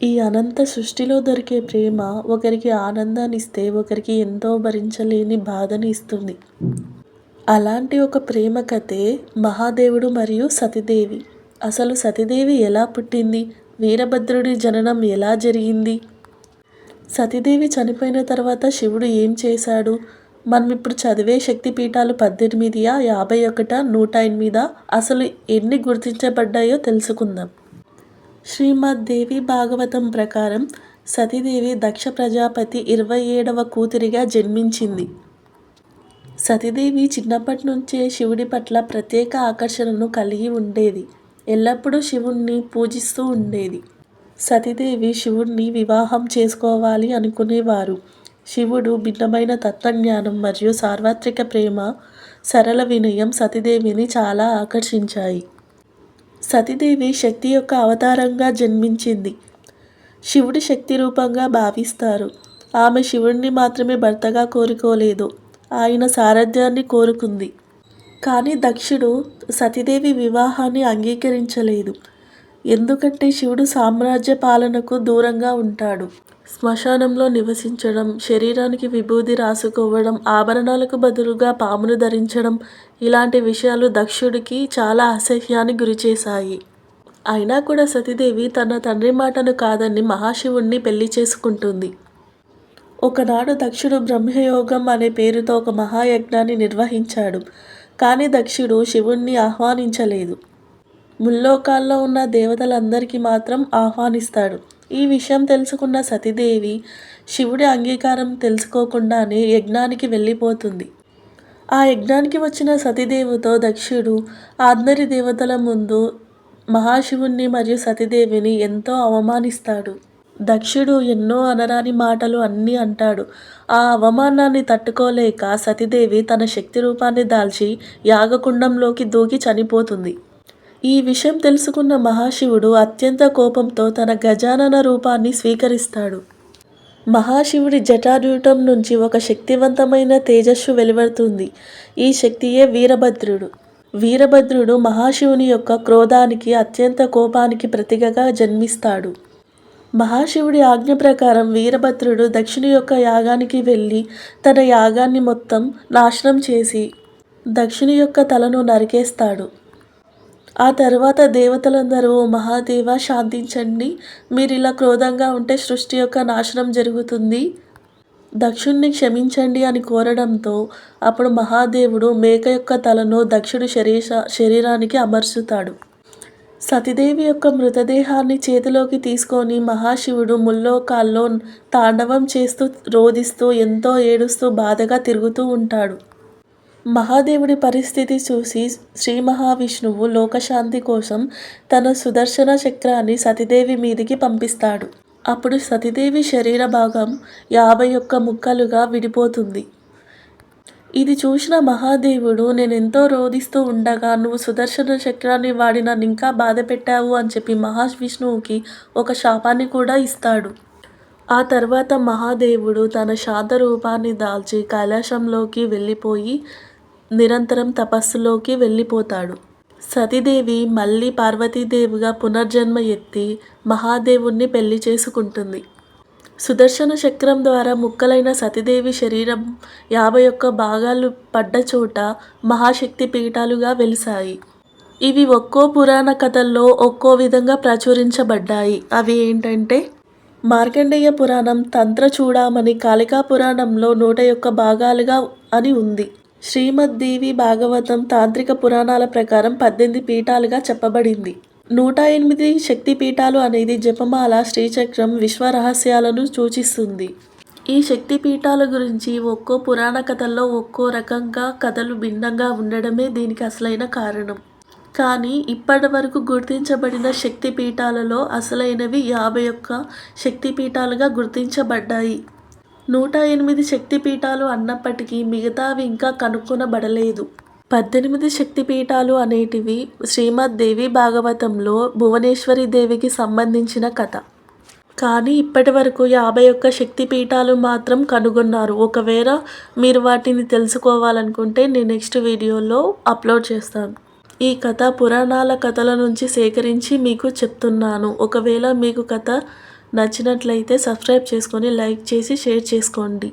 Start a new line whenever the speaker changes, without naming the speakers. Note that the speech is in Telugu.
ఈ అనంత సృష్టిలో దొరికే ప్రేమ ఒకరికి ఆనందాన్ని ఇస్తే ఒకరికి ఎంతో భరించలేని బాధని ఇస్తుంది. అలాంటి ఒక ప్రేమ కథే మహాదేవుడు మరియు సతీదేవి. అసలు సతీదేవి ఎలా పుట్టింది? వీరభద్రుడి జననం ఎలా జరిగింది? సతీదేవి చనిపోయిన తర్వాత శివుడు ఏం చేశాడు? మనం ఇప్పుడు చదివే శక్తిపీఠాలు పద్దెనిమిదియా? యాభై ఒకట? నూట ఎనిమిదా? అసలు ఎన్ని గుర్తించబడ్డాయో తెలుసుకుందాం. శ్రీమద్దేవి భాగవతం ప్రకారం సతీదేవి దక్ష ప్రజాపతి ఇరవై ఏడవ కూతురిగా జన్మించింది. సతీదేవి చిన్నప్పటి నుంచే శివుడి పట్ల ప్రత్యేక ఆకర్షణను కలిగి ఉండేది. ఎల్లప్పుడూ శివుణ్ణి పూజిస్తూ ఉండేది. సతీదేవి శివుణ్ణి వివాహం చేసుకోవాలి అనుకునేవారు. శివుడు భిన్నమైన తత్వజ్ఞానం మరియు సార్వత్రిక ప్రేమ సరళ వినయం సతీదేవిని చాలా ఆకర్షించాయి. సతీదేవి శక్తి యొక్క అవతారంగా జన్మించింది. శివుడి శక్తి రూపంగా భావిస్తారు. ఆమె శివుడిని మాత్రమే భర్తగా కోరుకోలేదు. ఆయన సారథ్యాన్ని కోరుకుంది. కానీ దక్షుడు సతీదేవి వివాహాన్ని అంగీకరించలేదు. ఎందుకంటే శివుడు సామ్రాజ్య పాలనకు దూరంగా ఉంటాడు. శ్మశానంలో నివసించడం శరీరానికి విభూది రాసుకోవడం ఆభరణాలకు బదులుగా పామును ధరించడం ఇలాంటి విషయాలు దక్షుడికి చాలా అసహ్యాన్ని గురిచేశాయి. అయినా కూడా సతీదేవి తన తండ్రి మాటను కాదని మహాశివుణ్ణి పెళ్ళి చేసుకుంటుంది. ఒకనాడు దక్షుడు బ్రహ్మయోగం అనే పేరుతో ఒక మహాయజ్ఞాన్ని నిర్వహించాడు. కానీ దక్షుడు శివుణ్ణి ఆహ్వానించలేదు. ముల్లోకాల్లో ఉన్న దేవతలందరికీ మాత్రం ఆహ్వానిస్తాడు. ఈ విషయం తెలుసుకున్న సతీదేవి శివుడి అంగీకారం తెలుసుకోకుండానే యజ్ఞానికి వెళ్ళిపోతుంది. ఆ యజ్ఞానికి వచ్చిన సతీదేవితో దక్షుడు అందరి దేవతల ముందు మహాశివుణ్ణి మరియు సతీదేవిని ఎంతో అవమానిస్తాడు. దక్షుడు ఎన్నో అనరాని మాటలు అన్నీ అంటాడు. ఆ అవమానాన్ని తట్టుకోలేక సతీదేవి తన శక్తి రూపాన్ని దాల్చి యాగకుండంలోకి దూకి చనిపోతుంది. ఈ విషయం తెలుసుకున్న మహాశివుడు అత్యంత కోపంతో తన గజానన రూపాన్ని స్వీకరిస్తాడు. మహాశివుడి జటాజూటం నుంచి ఒక శక్తివంతమైన తేజస్సు వెలువడుతుంది. ఈ శక్తియే వీరభద్రుడు. వీరభద్రుడు మహాశివుని యొక్క క్రోధానికి అత్యంత కోపానికి ప్రతిగగా జన్మిస్తాడు. మహాశివుడి ఆజ్ఞ ప్రకారం వీరభద్రుడు దక్షిణ యొక్క యాగానికి వెళ్ళి తన యాగాన్ని మొత్తం నాశనం చేసి దక్షిణ యొక్క తలను నరికేస్తాడు. ఆ తర్వాత దేవతలందరూ "ఓ మహాదేవ శాంతించండి. మీరు ఇలా క్రోధంగా ఉంటే సృష్టి యొక్క నాశనం జరుగుతుంది. దక్షుణ్ణి క్షమించండి అని కోరడంతో అప్పుడు మహాదేవుడు మేక యొక్క తలను దక్షుడి శరీర శరీరానికి అమర్చుతాడు. సతీదేవి యొక్క మృతదేహాన్ని చేతిలోకి తీసుకొని మహాశివుడు ముల్లోకాల్లో తాండవం చేస్తూ రోదిస్తూ ఎంతో ఏడుస్తూ బాధగా తిరుగుతూ ఉంటాడు. మహాదేవుడి పరిస్థితి చూసి శ్రీ మహావిష్ణువు లోకశాంతి కోసం తన సుదర్శన చక్రాన్ని సతీదేవి మీదికి పంపిస్తాడు. అప్పుడు సతీదేవి శరీర భాగం యాభై ఒక్క ముక్కలుగా విడిపోతుంది. ఇది చూసిన మహాదేవుడు నేనెంతో రోదిస్తూ ఉండగా నువ్వు సుదర్శన చక్రాన్ని వాడి నన్ను ఇంకా బాధ పెట్టావు అని చెప్పి మహావిష్ణువుకి ఒక శాపాన్ని కూడా ఇస్తాడు. ఆ తర్వాత మహాదేవుడు తన శాంత రూపాన్ని దాల్చి కైలాసంలోకి వెళ్ళిపోయి నిరంతరం తపస్సులోకి వెళ్ళిపోతాడు. సతీదేవి మళ్ళీ పార్వతీదేవిగా పునర్జన్మ ఎత్తి మహాదేవుణ్ణి పెళ్ళి చేసుకుంటుంది. సుదర్శన చక్రం ద్వారా ముక్కలైన సతీదేవి శరీరం యాభై ఒక్క భాగాలు పడ్డ చోట మహాశక్తి పీఠాలుగా వెలిశాయి. ఇవి ఒక్కో పురాణ కథల్లో ఒక్కో విధంగా ప్రచురించబడ్డాయి. అవి ఏంటంటే మార్కండేయ పురాణం తంత్ర చూడామని కాళికా పురాణంలో నూట యొక్క భాగాలుగా అని ఉంది. శ్రీమద్ దేవి భాగవతం తాంత్రిక పురాణాల ప్రకారం పద్దెనిమిది పీఠాలుగా చెప్పబడింది. నూట ఎనిమిది శక్తి పీఠాలు అనేది జపమాల శ్రీచక్రం విశ్వ రహస్యాలను సూచిస్తుంది. ఈ శక్తి పీఠాల గురించి ఒక్కో పురాణ కథల్లో ఒక్కో రకంగా కథలు భిన్నంగా ఉండడమే దీనికి అసలైన కారణం. కానీ ఇప్పటి వరకు గుర్తించబడిన శక్తి పీఠాలలో అసలైనవి యాభై ఒక్క శక్తి పీఠాలుగా గుర్తించబడ్డాయి. నూట ఎనిమిది శక్తిపీఠాలు అన్నప్పటికీ మిగతావి ఇంకా కనుక్కొనబడలేదు. పద్దెనిమిది శక్తిపీఠాలు అనేటివి శ్రీమద్ దేవి భాగవతంలో భువనేశ్వరి దేవికి సంబంధించిన కథ. కానీ ఇప్పటి వరకు యాభై ఒక్క శక్తిపీఠాలు మాత్రం కనుగొన్నారు. ఒకవేళ మీరు వాటిని తెలుసుకోవాలనుకుంటే నేను నెక్స్ట్ వీడియోలో అప్లోడ్ చేస్తాను. ఈ కథ పురాణాల కథల నుంచి సేకరించి మీకు చెప్తున్నాను. ఒకవేళ మీకు కథ నచ్చినట్లయితే సబ్స్క్రైబ్ చేసుకొని లైక్ చేసి షేర్ చేసుకోండి.